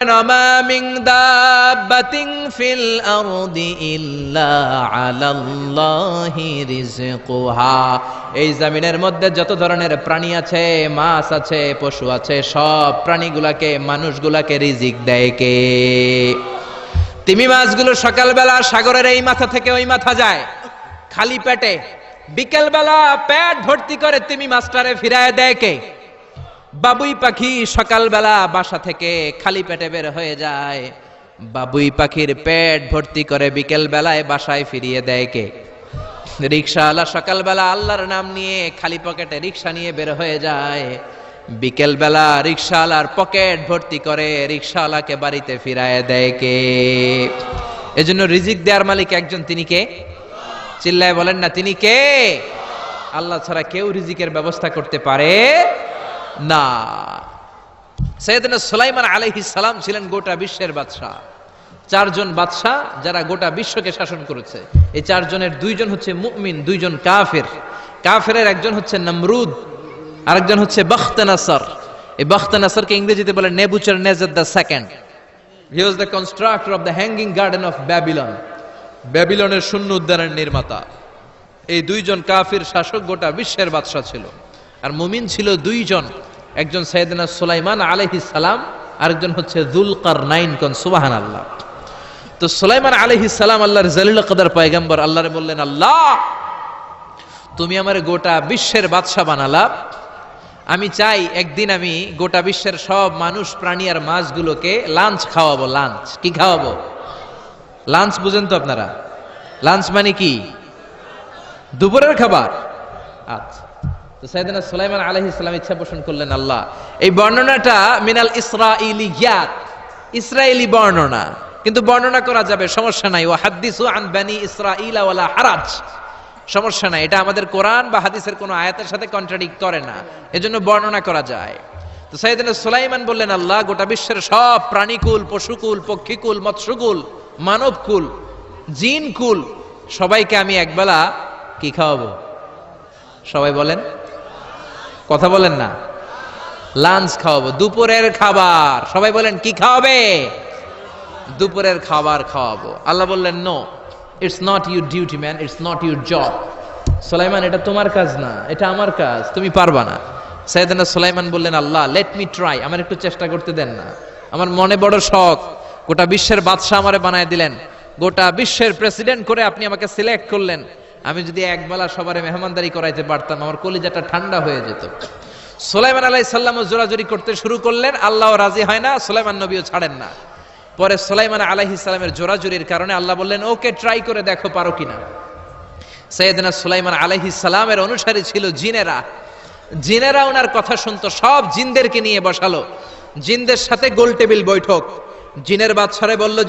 وما من دابة في الأرض إلا على الله رزقها এই জমিনের মধ্যে যত ধরনের প্রাণী আছে মাছ আছে পশু আছে সব প্রাণীগুলাকে মানুষগুলাকে রিজিক দেয় কে তিমি মাছগুলো সকালবেলা সাগরের এই মাথা থেকে ওই মাথা যায় খালি পেটে বিকেলবেলা পেট ভর্তি করে তিমি মাছটারে ফিরায় দেয় কে বাবুই পাখি সকালবেলা বাসা থেকে খালি পেটে বের হয়ে যায়। বাবুই পাখির পেট ভর্তি করে বিকেল বেলায় বাসায় ফিরিয়ে দেয় কে? রিক্সাওয়ালা সকালবেলা আল্লাহর নাম নিয়ে খালি পকেটে রিক্সা নিয়ে বের হয়ে যায়। বিকেল বেলা রিক্সাওয়ালার পকেট ভর্তি করে রিক্সাওয়ালাকে বাড়িতে ফিরায় দেয় কে? এজন্য রিজিক দেওয়ার মালিক একজন, তিনি কে? চিল্লায় বলেন না, তিনি কে? আল্লাহ ছাড়া কেউ রিজিকের ব্যবস্থা করতে পারে না। সৈয়দনা সুলাইমান আলাইহিস সালাম ছিলেন গোটা বিশ্বের বাদশাহ। চারজন বাদশাহ যারা গোটা বিশ্বকে শাসন করেছে। এই চারজনের দুইজন হচ্ছে মুমিন, দুইজন কাফের। কাফেরের একজন হচ্ছে নমরুদ, আরেকজন হচ্ছে বখতানাসর। এই বখতানাসরকে ইংরেজিতে বলে Nebuchadnezzar the second. He was the constructor of the hanging garden of Babylon. ব্যাবিলনের শূন্য উদ্যানের নির্মাতা। এই দুইজন কাফির শাসক গোটা বিশ্বের বাদশাহ ছিল। আর মুমিন ছিল দুইজন। একজন সৈয়দনা সুলাইমান আলাইহিস সালাম, আরেকজন হচ্ছে জুলকার নাইন কন সুবাহান আল্লাহ তো সুলাইমান আলাইহিস সালাম আল্লাহর জালিল কদার পয়গম্বর, আল্লাহরে বললেন, আল্লাহ, তুমি আমার গোটা বিশ্বের বাদশাহ বানালা। আমি চাই একদিন আমি গোটা বিশ্বের সব মানুষ, প্রাণী আর মাছগুলোকে লাঞ্চ খাওয়াবো, লাঞ্চ। কি খাওয়াবো? লাঞ্চ বুঝেন তো আপনারা। লাঞ্চ মানে কি? দুপুরের খাবার। আচ্ছা। তো সাইদানা সুলাইমান আলাইহিস সালাম ইচ্ছা পোষণ করলেন আল্লাহ। এই বর্ণনাটা মিনাল ইসরা ইসরাইলিয়াত ইসরায়েলি বর্ণনা। কিন্তু বর্ণনা করা যাবে, সমস্যা নাই। ও হাদিসু আন বানি ইসরাইলা ওয়ালা হারাজ। সমস্যা নাই, এটা আমাদের কোরআন বা হাদিসের কোনো আয়াতের সাথে কন্ট্রাডিক্ট করে না। এজন্য বর্ণনা করা যায়। তো সাইদানা সুলাইমান বললেন, আল্লাহ, গোটা বিশ্বের সব প্রাণীকুল, পশুকুল, পক্ষীকুল, মৎস্যকুল, মানবকুল, জিনকুল, সবাইকে আমি একবেলা কি খাওয়াবো? সবাই বলেন কথা বলেন না। লাঞ্চ খাওয়াবো, দুপুরের খাবার। সবাই বলেন, কি খাওয়াবে? দুপুরের খাবার খাওয়াবো। আল্লাহ বললেন no it's not your duty man it's not your job সোলাইমান, এটা তোমার কাজ না। এটা আমার কাজ। তুমি পারবা না। সাইদানা সোলাইমান বললেন, আল্লাহ লেট মি ট্রাই আমার একটু চেষ্টা করতে দেন না। আমার মনে বড় শখ। গোটা বিশ্বের বাদশাহ আমারে বানায় দিলেন। গোটা বিশ্বের প্রেসিডেন্ট করে আপনি আমাকে সিলেক্ট করলেন। আমি যদি একবেলা সবারে মেহমানদারি করাইতে পারতাম, আমার কলিজাটা ঠান্ডা হয়ে যেত। সুলাইমান আলাই সাল্লামও জোরাজোরি করতে শুরু করলেন, আল্লাহ রাজি হয় না, সুলাইমান নবীও ছাড়েন না। পরে সুলাইমান আলাইহি সালামের জোরাজুরির কারণে আল্লাহ বললেন, ওকে ট্রাই করে দেখো, পারো কিনা? সৈয়দনা সুলাইমান আলাইহি সালামের অনুসারী ছিল জিনেরা। জিনেরা ওনার কথা শুনতো, সব জিনদেরকে নিয়ে বসালো। জিনদের সাথে গোল টেবিল বৈঠক। জিনের বাদশারে বলল যে